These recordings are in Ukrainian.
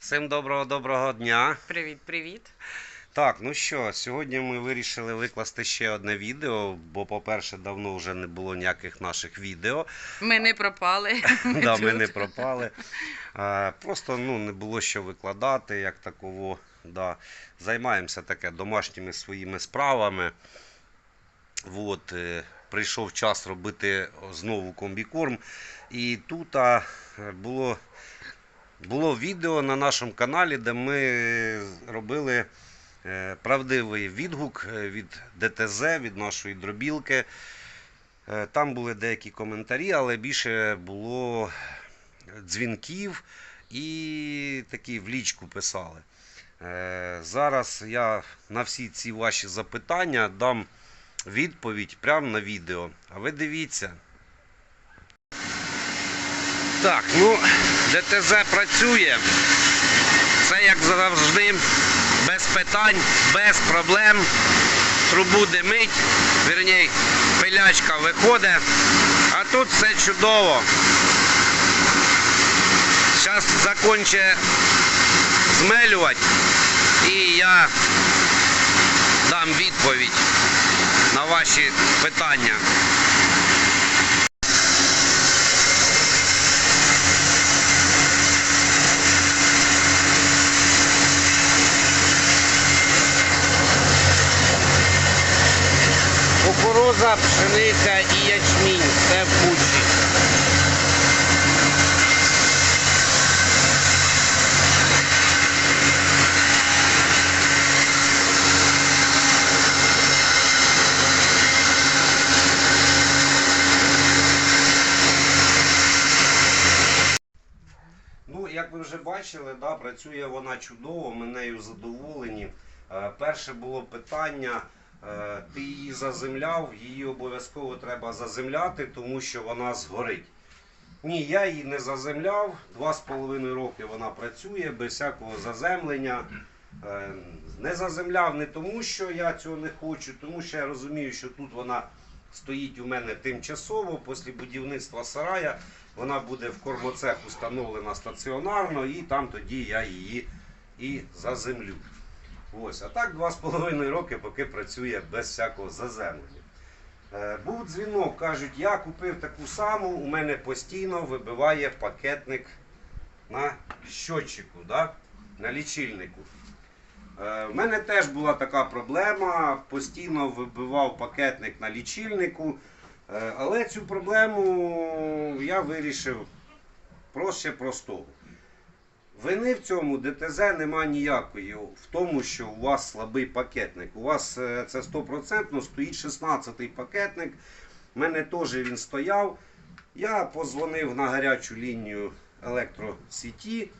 Всім доброго доброго дня. Привіт, привіт. Так, ну що, сьогодні ми вирішили викласти ще одне відео, бо, по-перше, давно вже не було ніяких наших відео. Ми не пропали. да, ми не пропали. Просто ну, не було що викладати, як таково. Да. Займаємося таке домашніми своїми справами. От, е, прийшов час робити знову комбікорм. І тут а, було, було відео на нашому каналі, де ми робили е, правдивий відгук е, від ДТЗ, від нашої дробілки. Е, Там були деякі коментарі, але більше було дзвінків і такі в лічку писали. Зараз я на всі ці ваші запитання дам відповідь прямо на відео. А ви дивіться. Так, ну, ДТЗ працює. Це як завжди, без питань, без проблем. Трубу димить, вірній, пилячка виходить. А тут все чудово. Зараз законче змелювати і я дам відповідь на ваші питання. Кукуруза, пшениця і ячмінь. Все в кучі. Ну, як ви вже бачили, да, працює вона чудово, ми нею задоволені. Е, перше було питання. Е, Ти її заземляв, її обов'язково треба заземляти, тому що вона згорить. Ні, я її не заземляв. Два з половиною роки вона працює без всякого заземлення. Е, Не заземляв не тому, що я цього не хочу, тому що я розумію, що тут вона стоїть у мене тимчасово після будівництва сарая. Вона буде в кормоцех установлена стаціонарно, і там тоді я її і заземлю. Ось, а так два з половиною роки, поки працює без всякого заземлення. Е, був дзвінок, кажуть, я купив таку саму, у мене постійно вибиває пакетник на щотчику, да? на лічильнику. Е, в мене теж була така проблема, постійно вибивав пакетник на лічильнику. Е, Але цю проблему я вирішив проще простого. Вини в цьому ДТЗ нема ніякої в тому, що у вас слабий пакетник. У вас е, це 100% стоїть 16-й пакетник. У мене теж він стояв. Я позвонив на гарячу лінію електросіті.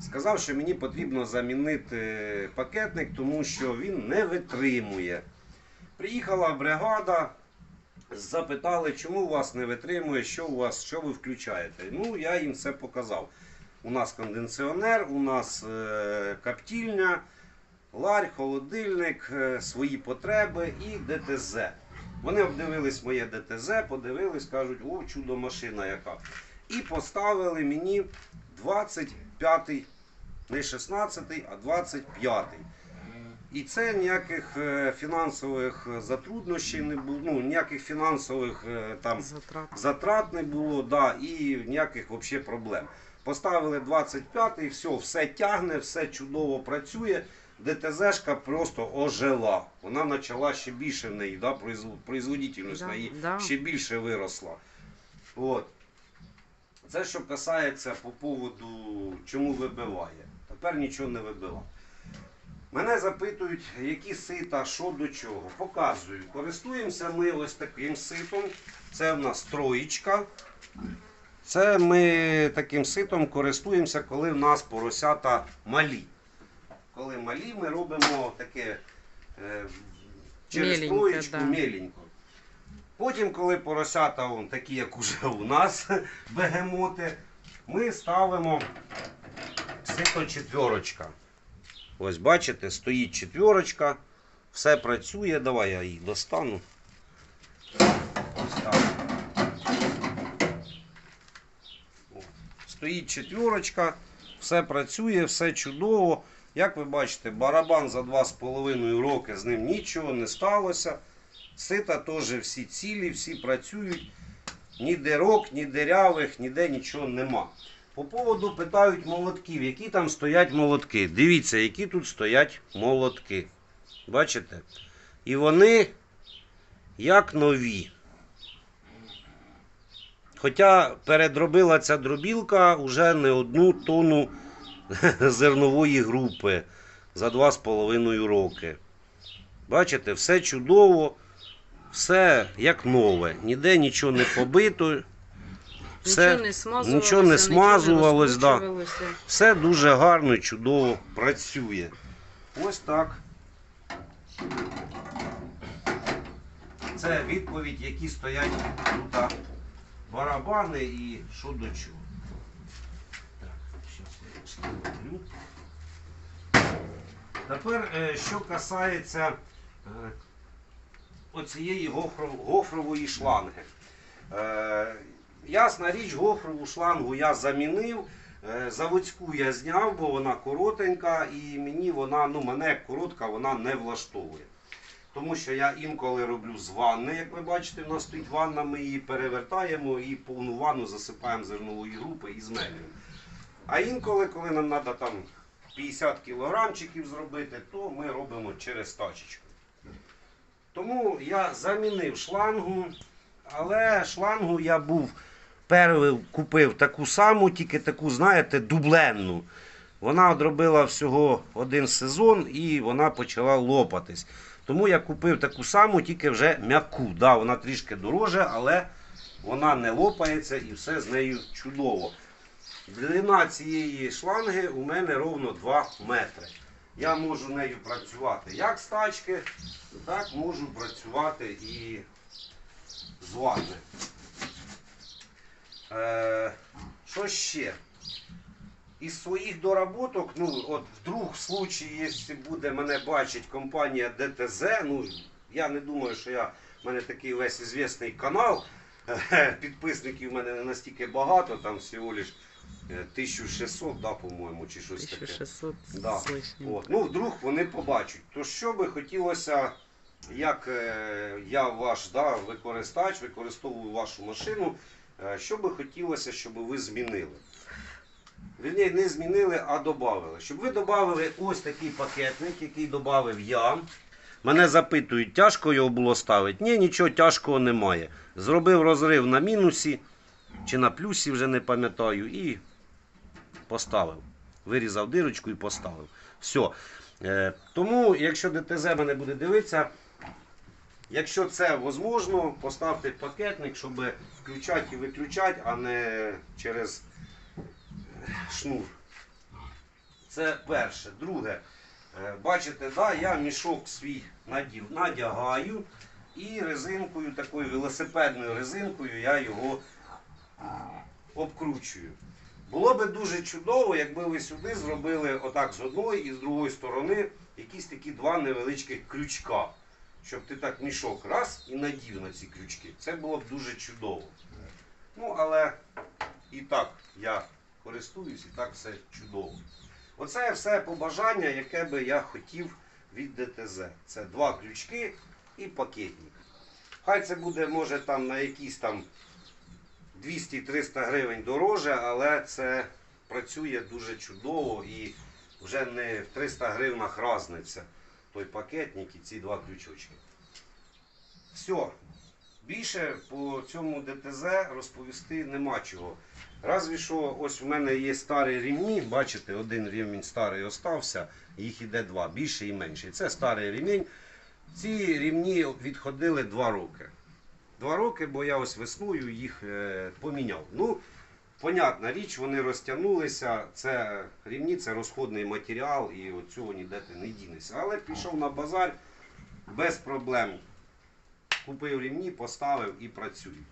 Сказав, що мені потрібно замінити пакетник, тому що він не витримує. Приїхала бригада, запитали, чому у вас не витримує, що у вас, що ви включаєте. Ну, я їм все показав. У нас кондиціонер, у нас е, коптільня, ларь, холодильник, е, свої потреби і ДТЗ. Вони обдивились моє ДТЗ, подивились, кажуть, о, чудо машина яка. І поставили мені 25-й, не 16-й, а 25-й. І це ніяких е, фінансових затруднощів не було, ну, ніяких фінансових там Затрат. затрат не було, да, і ніяких взагалі проблем. Поставили 25-й, все, все тягне, все чудово працює. ДТЗшка просто ожила. Вона почала ще більше в неї, да, производительність Да, на її да. ще більше виросла. От. Це що касається по поводу, чому вибиває. Тепер нічого не вибиває. Мене запитують, які сита, що до чого. Показую. Користуємося ми ось таким ситом. Це в нас троєчка. Це ми таким ситом користуємося, коли в нас поросята малі. Коли малі, ми робимо таке е, через троєчку да. мєленько. Потім, коли поросята вон, такі, як уже у нас, бегемоти, ми ставимо сито четверочка. Ось бачите, стоїть четверочка, все працює. Давай я її достану. Ось так. От. Стоїть четверочка, все працює, все чудово. Як ви бачите, барабан за 2,5 роки з ним нічого не сталося. Сита теж всі цілі, всі працюють. Ні дирок, ні дирявих, ніде нічого нема. По поводу питають молотків, які там стоять молотки. Дивіться, які тут стоять молотки. Бачите? І вони як нові. Хоча передробила ця дробілка вже не одну тонну зернової групи за 2,5 роки. Бачите, все чудово, все як нове. Ніде нічого не побито. Все, нічого не смазувалося, нічого не смазувалось, да. все дуже гарно і чудово працює. Ось так. Це відповідь, які стоять тут барабани і що до чого. Так, щас я встановлю. Тепер, е, що касається е, оцієї гофрової шланги. Е, Ясна річ, гофрову шлангу я замінив. Заводську я зняв, бо вона коротенька, і мені вона, ну мене коротка, вона не влаштовує. Тому що я інколи роблю з ванни, як ви бачите, в нас стоїть ванна, ми її перевертаємо і повну ванну засипаємо зернової групи і змелюємо. А інколи, коли нам треба там 50 кілограмчиків зробити, то ми робимо через тачечку. Тому я замінив шлангу, але шлангу я був перший купив таку саму, тільки таку, знаєте, дубленну. Вона одробила всього один сезон і вона почала лопатись. Тому я купив таку саму, тільки вже м'яку. Да, вона трішки дороже, але вона не лопається і все з нею чудово. Длина цієї шланги у мене ровно 2 метри. Я можу нею працювати як з тачки, так можу працювати і з ванни. Е, що ще? Із своїх доработок, ну, от вдруг в случаї, якщо буде мене бачить компанія ДТЗ, ну, я не думаю, що я, в мене такий весь ізвісний канал, підписників в мене не настільки багато, там всього лиш е, 1600, да, по-моєму, чи щось таке. 1600 Да. От. Ну, вдруг вони побачать. То що би хотілося, як е, я ваш да, використач, використовую вашу машину, е, що би хотілося, щоб ви змінили? Вірні, не змінили, а додали. Щоб ви додали ось такий пакетник, який додав я. Мене запитують, тяжко його було ставити. Ні, нічого тяжкого немає. Зробив розрив на мінусі чи на плюсі, вже не пам'ятаю, і поставив. Вирізав дирочку і поставив. Все. Е, тому, якщо ДТЗ мене буде дивитися, якщо це можливо, поставте пакетник, щоб включати і виключати, а не через шнур. Це перше. Друге, е, бачите, да, я мішок свій надів, надягаю і резинкою, такою велосипедною резинкою я його обкручую. Було би дуже чудово, якби ви сюди зробили отак з одної і з другої сторони якісь такі два невеличких крючка. Щоб ти так мішок раз і надів на ці крючки. Це було б дуже чудово. Ну, але і так я користуюсь, і так все чудово. Оце все побажання, яке би я хотів від ДТЗ. Це два крючки і пакетник. Хай це буде, може, там на якісь там 200-300 гривень дороже, але це працює дуже чудово і вже не в 300 гривнах разниця той пакетник і ці два крючочки. Все. Більше по цьому ДТЗ розповісти нема чого. Разві що ось у мене є старі рівні, бачите, один рівень старий остався, їх іде два, більше і менше. Це старий рівень. Ці рівні відходили два роки. Два роки, бо я ось весною їх е, поміняв. Ну, понятна річ, вони розтягнулися. Це рівні, це розходний матеріал, і от цього ніде ти не дінешся. Але пішов на базар без проблем. Купив рівні, поставив і працюю.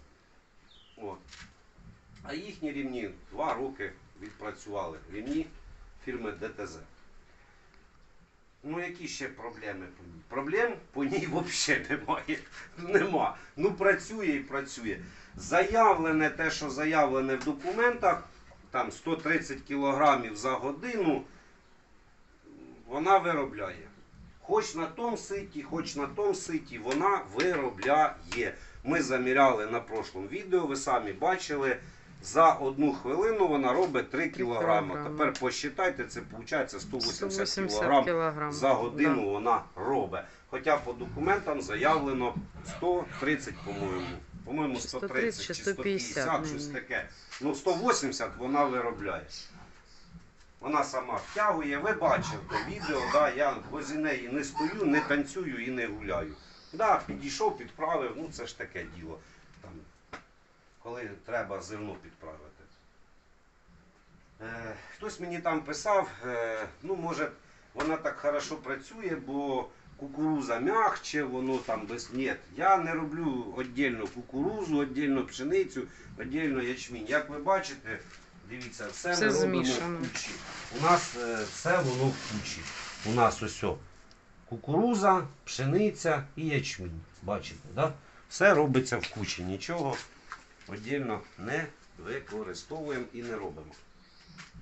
От. А їхні рівні два роки відпрацювали. Рівні фірми ДТЗ. Ну, які ще проблеми по ній? Проблем по ній взагалі немає. Нема. Ну працює і працює. Заявлене те, що заявлене в документах, там 130 кілограмів за годину вона виробляє. Хоч на тому ситі, хоч на тому ситі, вона виробляє. Ми заміряли на прошлому відео, ви самі бачили. За одну хвилину вона робить 3 кілограми. кілограми. Тепер посчитайте, це виходить 180, 180 кілограм кілограм. за годину вона робить. Хоча по документам заявлено 130, по-моєму. По-моєму, 130 чи 150, 150, щось таке. Ну, 180 вона виробляє. Вона сама втягує. Ви бачите відео, да, я возле неї не стою, не танцюю і не гуляю. Да, підійшов, підправив, ну це ж таке діло. Коли треба зерно підправити. Е, хтось мені там писав, е, ну може вона так хорошо працює, бо кукуруза м'ягче, воно там без. Ні, я не роблю віддільно кукурузу, віддільно пшеницю, віддільно ячмінь. Як ви бачите, дивіться, все, Все ми робимо змішано. в кучі. У нас е, все воно в кучі. У нас ось о, кукуруза, пшениця і ячмінь. Бачите, да? все робиться в кучі, нічого віддільно не використовуємо і не робимо.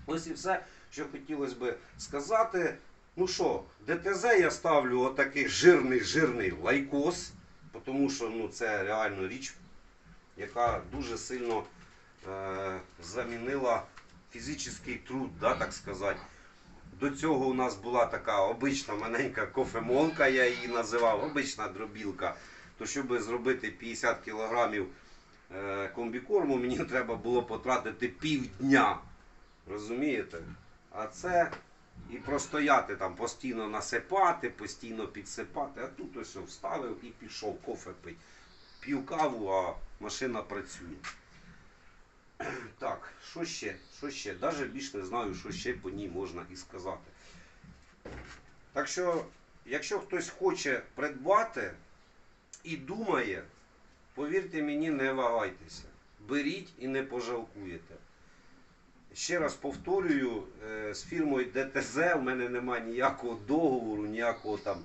Ось і все, що хотілося би сказати. Ну що, ДТЗ я ставлю отакий жирний жирний лайкос, тому що ну, це реально річ, яка дуже сильно е, замінила фізичний труд, да, так сказати. До цього у нас була така обична маленька кофемолка, я її називав, обична дробілка. То щоб зробити 50 кілограмів комбікорму, мені треба було потратити півдня. Розумієте? А це і простояти там, постійно насипати, постійно підсипати. А тут ось вставив і пішов кофе пить. П'ю каву, а машина працює. Так, що ще? Що ще? Навіть більш не знаю, що ще по ній можна і сказати. Так що, якщо хтось хоче придбати і думає, повірте мені, не вагайтеся. Беріть і не пожалкуєте. Ще раз повторюю, е, з фірмою ДТЗ в мене немає ніякого договору, ніякого там.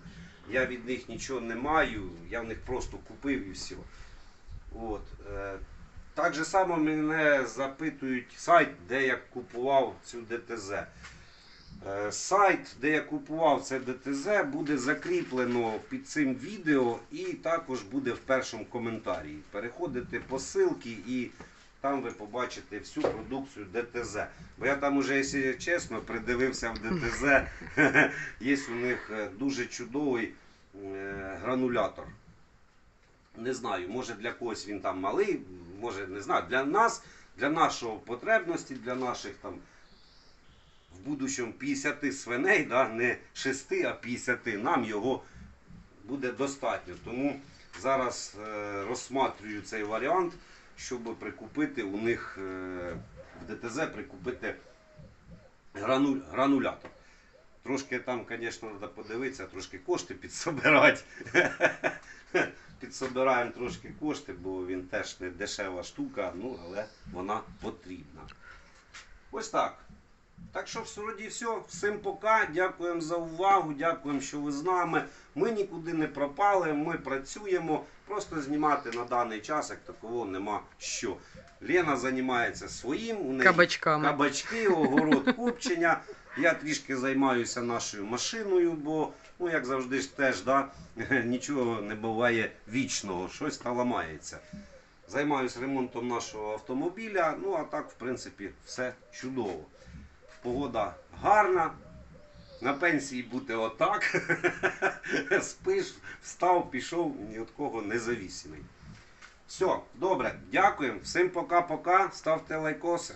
Я від них нічого не маю, я в них просто купив і все. От. е, Так же само мене запитують сайт, де я купував цю ДТЗ. Е, Сайт, де я купував це ДТЗ, буде закріплено під цим відео і також буде в першому коментарі. Переходите по ссылці і там ви побачите всю продукцію ДТЗ. Бо я там уже, якщо чесно, придивився в ДТЗ. Є у них е, дуже чудовий е, гранулятор. Не знаю, може для когось він там малий, може не знаю. Для нас, для нашого потребності, для наших там в будущому 50 свиней, да, не 6, а 50, нам його буде достатньо. Тому зараз е, розсматрюю цей варіант, щоб прикупити у них е, в ДТЗ прикупити грану, гранулятор. Трошки там, звісно, треба подивитися, трошки кошти підсобирати. Підсобираємо трошки кошти, бо він теж не дешева штука, ну але вона потрібна. Ось так. Так що в сьогодні все. Всім пока. Дякуємо за увагу. Дякуємо, що ви з нами. Ми нікуди не пропали, ми працюємо. Просто знімати на даний час, як такого нема що. Лена займається своїм, у неї Кабачками. кабачки, огород копчення. Я трішки займаюся нашою машиною, бо, ну як завжди ж теж, да, нічого не буває вічного, щось та ламається. Займаюся ремонтом нашого автомобіля, ну а так, в принципі, все чудово. Погода гарна. На пенсії бути отак. Спиш, встав, пішов, ні від кого не завісений. Все, добре, дякуємо. Всім пока-пока. Ставте лайкоси.